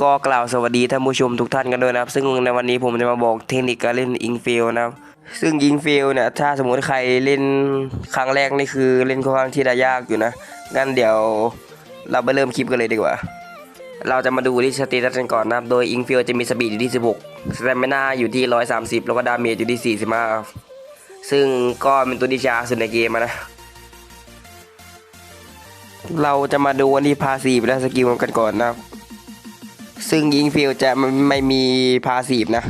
ก็กล่าวสวัสดีท่านผู้ชมทุกท่านกันด้วยนะครับ ซึ่งในวันนี้ผมจะมาบอกเทคนิคการเล่นอิงฟิลนะครับ ซึ่งอิงฟิลเนี่ยถ้าสมมติใครเล่นครั้งแรกนี่คือเล่นค่อนข้างที่จะยากอยู่นะงั้นเดี๋ยวเราไปเริ่มคลิปกันเลยดีกว่า เราจะมาดูที่สเตตัสกันก่อนนะครับ โดยอิงฟิลจะมีสปีดอยู่ที่ 16สเตมินาอยู่ที่ 130 แล้วก็ดาเมจอยู่ที่ 45 ซึ่งก็เป็นตัวที่ช้าสุดในเกมนะเราจะมาดูวันที่พาสีและสกิลกันก่อนนะครับ ซึ่งยิงฟิลจะไม่มีพาสีฟนะ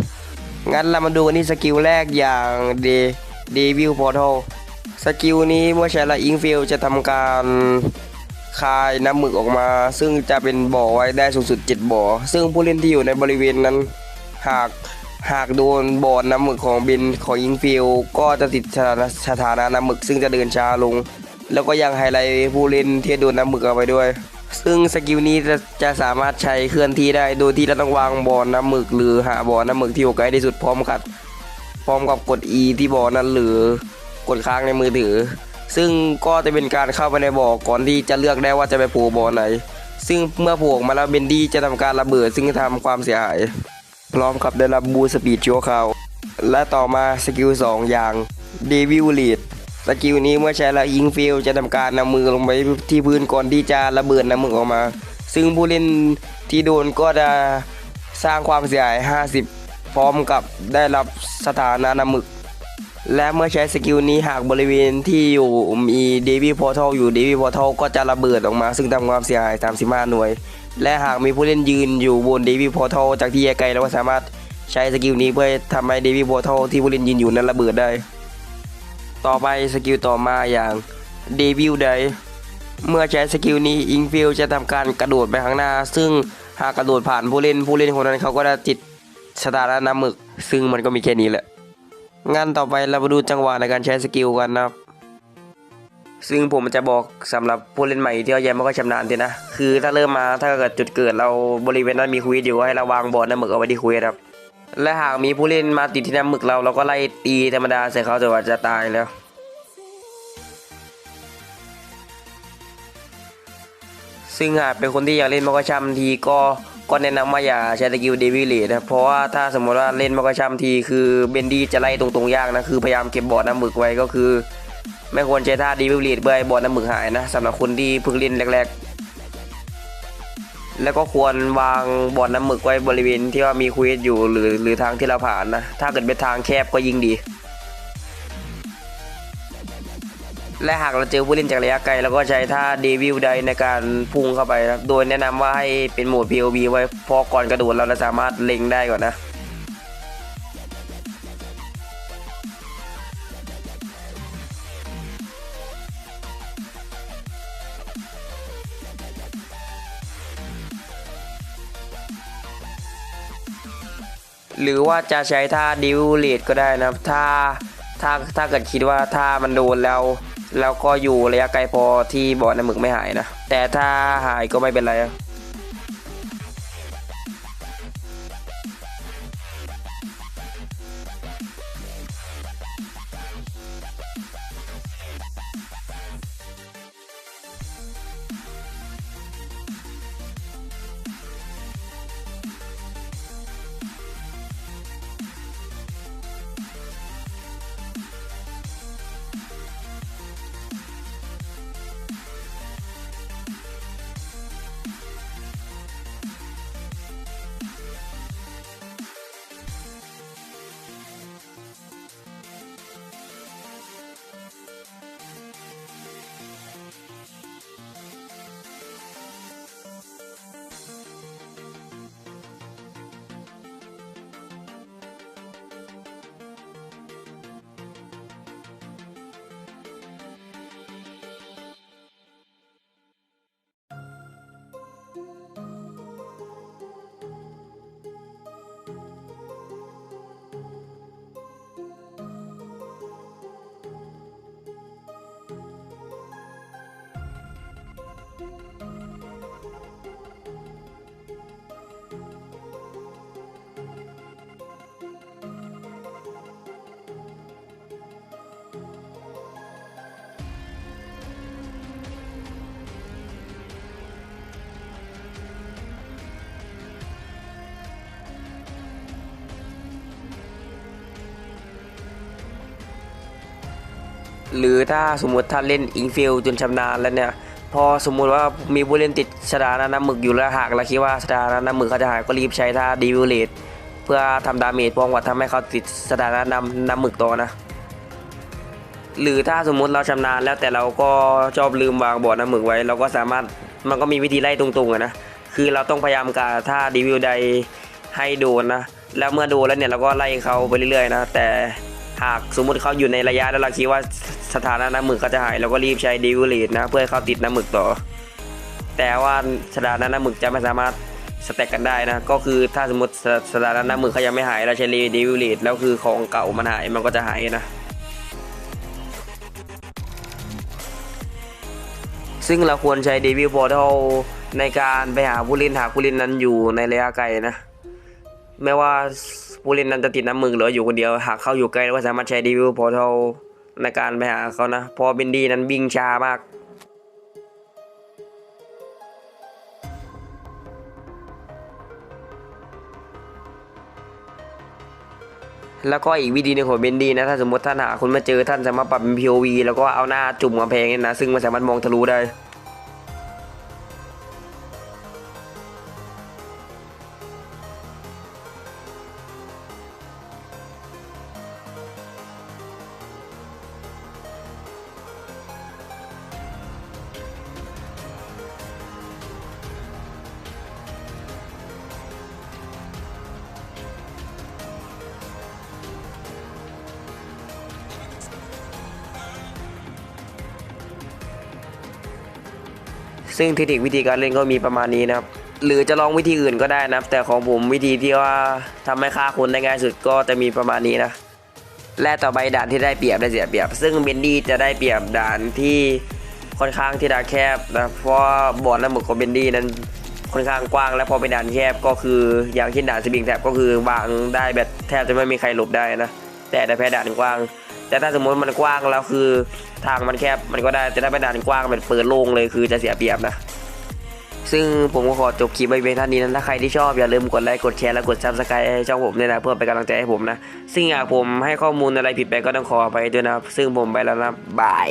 งั้นเรามาดูกันที่สกิลแรกอย่างเดเดวิลพอร์ทัลสกิลนี้เมื่อใช้แล้วอิงฟิลจะทำการคายน้ำหมึกออกมา ซึ่งจะเป็นบ่อไว้ได้สูงสุด 7 บ่อ ซึ่งผู้เล่นที่อยู่ในบริเวณนั้น หากหากโดนบ่อน้ำหมึกของบินของอิงฟิลก็จะติดสถานะสถานะน้ำหมึกซึ่งจะเดินช้าลง แล้วก็ยังไฮไลท์ผู้เล่นที่โดนน้ำหมึกเอาไปด้วย ซึ่งสกิลนี้จะจะสามารถใช้เคลื่อนที่ได้ โดยที่เราต้องวางบอลน้ำหมึกหรือหาบอลน้ำหมึกที่อยู่ใกล้ที่สุดพร้อมกับพร้อมกับกด E ที่บอลนั้นหรือกดค้างในมือถือ ซึ่งก็จะเป็นการเข้าไปในบ่อก่อนที่จะเลือกได้ว่าจะไปผูกบอลไหน ซึ่งเมื่อผูกมาแล้วเบนดี้จะทำการระเบิดซึ่งจะทำความเสียหาย พร้อมกับได้รับบูสปีดชั่วคราวและต่อมาสกิล2อย่างเดวิลลีด สกิลนี้เมื่อใช้แล้วยิงฟิลจะทำการนำมือลงไปที่พื้นก่อนที่จะระเบิดน้ำมึกออกมา ซึ่งผู้เล่นที่โดนก็จะสร้างความเสียหาย 50 พร้อมกับได้รับสถานะน้ำมึก และเมื่อใช้สกิลนี้หากบริเวณที่อยู่มีเดวิพอร์ทัลอยู่เดวิพอร์ทัลก็จะระเบิดออกมา ซึ่งทำความเสียหาย 35 หน่วย และหากมีผู้เล่นยืนอยู่บนเดวิพอร์ทัลจากที่ไกลเราก็สามารถใช้สกิลนี้เพื่อทำให้เดวิพอร์ทัลที่ผู้เล่นยืนอยู่นั้นระเบิดได้ ต่อไปสกิลต่อมาอย่างเดวิลไดเมื่อใช้สกิลนี้อิงฟิลจะทำการกระโดดไปข้างหน้า ซึ่งหากกระโดดผ่านผู้เล่นผู้เล่นคนนั้นเขาก็จะติดสถานะน้ำหมึก ซึ่งมันก็มีแค่นี้แหละงั้นต่อไปเรามาดูจังหวะในการใช้สกิลกันนะครับ ซึ่งผมจะบอกสำหรับผู้เล่นใหม่ที่เขายังไม่ค่อยชำนาญทีนะ คือถ้าเริ่มมาถ้าเกิดจุดเกิดเราบริเวณนั้นมีควีดอยู่ให้เราวางบอลน้ำหมึกเอาไว้ที่ควีดครับ และหากมีผู้เล่นมาติดที่น้ำหมึกเราเราก็ไล่ตีธรรมดาใส่เขาจนกว่าจะตายแล้ว ซึ่งหากเป็นคนที่อยากเล่นมากรชัมทีก็ก็แนะนำว่าอย่าใช้สกิลเดวิลเลดนะเพราะว่าถ้าสมมติว่าเล่นมากรชัมทีคือเบนดี้จะไล่ตรงๆยากนะคือพยายามเก็บบอร์ดน้ำหมึกไว้ก็คือ ไม่ควรใช้ท่าเดวิลเลดเพื่อให้บอร์ดน้ำหมึกหายนะสำหรับคนที่เพิ่งเล่นแรกๆ แล้วก็ควรวางบ่อนน้ำหมึกไว้บริเวณที่ว่ามีควีสอยู่หรือหรือทางที่เราผ่านนะ ถ้าเกิดเป็นทางแคบก็ยิ่งดี และหากเราเจอผู้เล่นจากระยะไกลเราก็ใช้ท่าเดวิลไดในการพุ่งเข้าไปนะโดยแนะนำว่าให้เป็นโหมด POV ไว้เพราะก่อนกระโดดเราจะสามารถเล็งได้ก่อนนะ หรือว่าจะใช้ท่าดิวเลดก็ได้นะครับถ้าถ้าถ้าเกิดคิดว่าถ้ามันโดนแล้วแล้วก็อยู่ระยะไกลพอที่บอดน้ำหมึกไม่หายนะ แต่ถ้าหายก็ไม่เป็นไร หรือถ้าสมมติท่านเล่นอิงฟิลจนชำนาญแล้วเนี่ย พอสมมุติว่ามีผู้เล่นติดสถานะน้ำหมึกอยู่แล้วหากเราคิดว่าสถานะน้ำหมึกเขาจะหายก็รีบใช้ท่าดีวิเลตเพื่อทำดาเมจป้องกันทำให้เขาติดสถานะน้ำน้ำหมึกต่อนะ หรือถ้าสมมุติเราชำนาญแล้วแต่เราก็ชอบลืมวางบอดน้ำหมึกไว้ เราก็สามารถมันก็มีวิธีไล่ตรงๆอะนะคือเราต้องพยายามกาท่าดีวิวใดให้โดนนะแล้วเมื่อโดนแล้วเนี่ยเราก็ไล่เขาไปเรื่อยๆนะแต่หากสมมุติเขาอยู่ในระยะแล้วเราคิดว่า สถานะน้ำหมึกเขาจะหายเราก็รีบใช้ดีวิลเลตนะเพื่อให้าติดน้ำหมึกต่อ แต่ว่าสถานะน้ำหมึกจะไม่สามารถสแต็กกันได้นะ ก็คือถ้าสมมติสสถานะน้ำหมึกเขายังไม่หายเราใช้ดีวิลเลตแล้วคือของเก่ามันหายมันก็จะหายนะซึ่งเราควรใช้เดวิลพอร์ทัลในการไปหาผู้เล่นหาผู้เล่นนั้นอยู่ในระยะไกลนะไม่ว่าผู้เล่นนั้นจะติดน้ำมึงหรืออยู่คนเดียวหากเข้าอยู่ไกลเราก็สามารถใช้เดวิลพอร์ทัล ในการไปหาเขานะ พอเบนดี้นั้นวิ่งช้ามาก แล้วก็อีกวิธีหนึงของเบนดี้นะ ถ้าสมมติท่านหาคนมาเจอท่านสามารถปรับเป็น POV แล้วก็เอาหน้าจุ่มกำแพงเนี่ยนะ ซึ่งมันสามารถมองทะลุได้ ซึ่งเทคนิควิธีการเล่นก็มีประมาณนี้นะครับ หรือจะลองวิธีอื่นก็ได้นะครับ แต่ของผมวิธีที่ว่าทำให้ฆ่าคนได้ง่ายสุดก็จะมีประมาณนี้นะ และต่อไปด่านที่ได้เปรียบได้เสียเปรียบ ซึ่งเบนดี้จะได้เปรียบด่านที่ค่อนข้างที่จะแคบนะ เพราะบอร์ดน้ำหมึกของเบนดี้นั้นค่อนข้างกว้าง และพอเป็นด่านแคบก็คืออย่างเช่นด่านสปริงแท็บก็คือวางได้แบบแทบจะไม่มีใครหลบได้นะ แต่แต่แพ้ด่านกว้าง แต่ถ้าสมมติมันกว้างแล้วคือทางมันแคบมันก็ได้แต่ถ้าไป็นด่านกว้างเป็นเปิดโล่งเลยคือจะเสียเปรียบนะซึ่งผมก็ขอจบคลิปไว้เพียงเท่านี้นะถ้าใครที่ชอบอย่าลืมกดไลค์กดแชร์และกดซับสไครต์ให้ช่องผมด้วยนะเพื่อเป็นกำลังใจให้ผมนะ ซึ่งหากผมให้ข้อมูลอะไรผิดไปก็ต้องขอไปด้วยนะ ซึ่งผมไปแล้วนะบาย